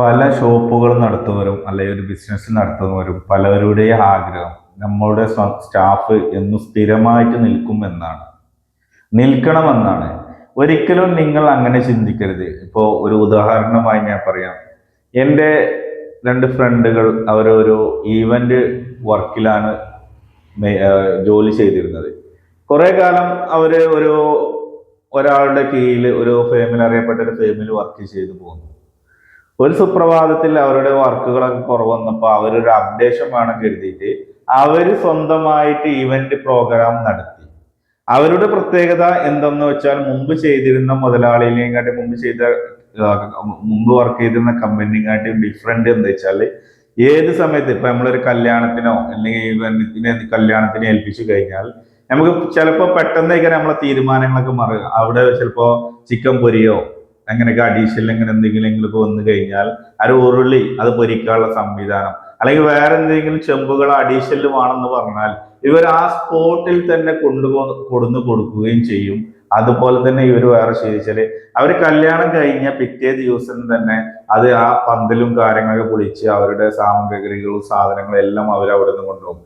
പല ഷോപ്പുകൾ നടത്തുന്നവരും അല്ലെങ്കിൽ ഒരു ബിസിനസ് നടത്തുന്നവരും പലരുടെയും ആഗ്രഹം നമ്മളുടെ സ്റ്റാഫ് എന്നും സ്ഥിരമായിട്ട് നിൽക്കും എന്നാണ്. നിൽക്കണമെന്നാണ്. ഒരിക്കലും നിങ്ങൾ അങ്ങനെ ചിന്തിക്കരുത്. ഇപ്പോൾ ഒരു ഉദാഹരണമായി ഞാൻ പറയാം. എന്റെ രണ്ട് ഫ്രണ്ടുകൾ അവരൊരു ഈവന്റ് വർക്കിലാണ് ജോലി ചെയ്തിരുന്നത്. കുറേ കാലം അവർ ഒരു ഒരാളുടെ കീഴിൽ ഒരു ഫേമിൽ അറിയപ്പെട്ട ഒരു ഫേമിൽ വർക്ക് ചെയ്തു പോകുന്നു ഒരു സുപ്രഭാതത്തിൽ അവരുടെ വർക്കുകളൊക്കെ കുറവ് അവരൊരു അപ്ഡേഷൻ വേണം കരുതിയിട്ട് അവർ സ്വന്തമായിട്ട് ഇവന്റ് പ്രോഗ്രാം നടത്തി. അവരുടെ പ്രത്യേകത എന്തെന്ന് വെച്ചാൽ മുമ്പ് ചെയ്തിരുന്ന മുതലാളിയിലേയും കാട്ടി മുമ്പ് ചെയ്ത മുമ്പ് വർക്ക് ചെയ്തിരുന്ന കമ്പനിയെക്കാട്ടി ഡിഫറെന്റ് എന്താ വെച്ചാൽ ഏത് സമയത്ത് ഇപ്പൊ നമ്മളൊരു കല്യാണത്തിനോ അല്ലെങ്കിൽ ഇവന്റിനെ കല്യാണത്തിനെ ഏൽപ്പിച്ചു കഴിഞ്ഞാൽ നമുക്ക് ചിലപ്പോൾ പെട്ടെന്നേക്കാണ് നമ്മളെ തീരുമാനങ്ങളൊക്കെ മാറുക. അവിടെ ചിലപ്പോ ചിക്കൻ പൊരിയോ അങ്ങനെയൊക്കെ അഡീഷണൽ അങ്ങനെ എന്തെങ്കിലും ഇപ്പോൾ വന്നു കഴിഞ്ഞാൽ അത് ഉരുളി അത് പൊരിക്കാനുള്ള സംവിധാനം. അല്ലെങ്കിൽ വേറെ എന്തെങ്കിലും ചെമ്പുകൾ അഡീഷണൽ വേണമെന്ന് പറഞ്ഞാൽ ഇവർ ആ സ്പോട്ടിൽ തന്നെ കൊണ്ടുപോ കൊടുന്ന് കൊടുക്കുകയും ചെയ്യും. അതുപോലെ തന്നെ ഇവർ വേറെ ശീലിച്ചാൽ. അവർ കല്യാണം കഴിഞ്ഞ പിറ്റേ ദിവസം തന്നെ അത് ആ പന്തലും കാര്യങ്ങളൊക്കെ പൊളിച്ച് അവരുടെ സാമഗ്രികളും സാധനങ്ങളും എല്ലാം അവർ അവിടെ നിന്ന് കൊണ്ടുപോകും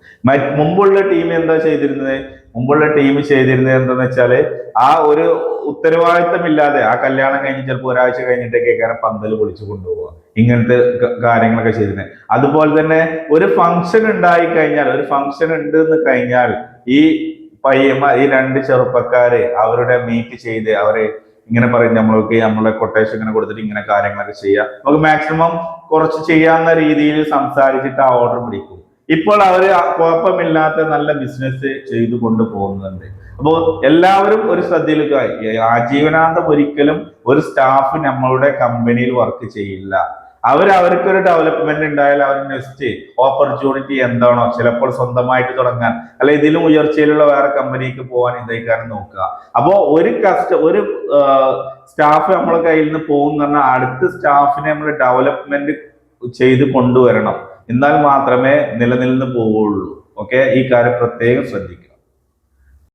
മുമ്പുള്ള ടീം എന്താ ചെയ്തിരുന്നത്? മുമ്പുള്ള ടീം ചെയ്തിരുന്നത് എന്താന്ന് വെച്ചാൽ ആ ഒരു ഉത്തരവാദിത്തമില്ലാതെ ആ കല്യാണം കഴിഞ്ഞ് ചിലപ്പോൾ ഒരാഴ്ച കഴിഞ്ഞിട്ടൊക്കെ കാരണം പന്തൽ പൊളിച്ച് കൊണ്ടുപോകുക ഇങ്ങനത്തെ കാര്യങ്ങളൊക്കെ ചെയ്തിരുന്നത്. അതുപോലെ തന്നെ ഒരു ഫംഗ്ഷൻ ഉണ്ടായി കഴിഞ്ഞാൽ ഒരു ഫംഗ്ഷൻ ഉണ്ട് എന്ന് കഴിഞ്ഞാൽ ഈ പയ്യന്മാർ ഈ രണ്ട് ചെറുപ്പക്കാരെ അവരുടെ മീറ്റ് ചെയ്ത് അവരെ ഇങ്ങനെ പറയും നമ്മൾക്ക് നമ്മളെ കൊട്ടേഷൻ ഇങ്ങനെ കൊടുത്തിട്ട് ഇങ്ങനെ കാര്യങ്ങളൊക്കെ ചെയ്യാം. നമുക്ക് മാക്സിമം കുറച്ച് ചെയ്യാവുന്ന രീതിയിൽ സംസാരിച്ചിട്ട് ആ ഓർഡർ പിടിക്കും. ഇപ്പോൾ അവർ ആ കുഴപ്പമില്ലാത്ത നല്ല ബിസിനസ് ചെയ്തു കൊണ്ടുപോകുന്നുണ്ട് അപ്പോൾ എല്ലാവരും ഒരു ശ്രദ്ധയിലേക്ക് ആജീവനാന്തം ഒരിക്കലും ഒരു സ്റ്റാഫ് നമ്മളുടെ കമ്പനിയിൽ വർക്ക് ചെയ്യില്ല. അവർ അവർക്കൊരു ഡെവലപ്മെന്റ് ഉണ്ടായാൽ അവർ നെക്സ്റ്റ് ഓപ്പർച്യൂണിറ്റി എന്താണോ ചിലപ്പോൾ സ്വന്തമായിട്ട് തുടങ്ങാൻ അല്ലെ ഇതിലും ഉയർച്ചയിലുള്ള വേറെ കമ്പനിക്ക് പോകാൻ ഇതേക്കാരം നോക്കുക. അപ്പോൾ ഒരു കസ്റ്റ ഒരു സ്റ്റാഫ് നമ്മളെ കയ്യിൽ നിന്ന് പോകുന്ന പറഞ്ഞാൽ അടുത്ത സ്റ്റാഫിനെ നമ്മൾ ഡെവലപ്മെന്റ് ചെയ്ത് കൊണ്ടുവരണം. എന്നാൽ മാത്രമേ നിലനിന്ന് പോവുള്ളൂ ഓക്കെ ഈ കാര്യം പ്രത്യേകം ശ്രദ്ധിക്കുക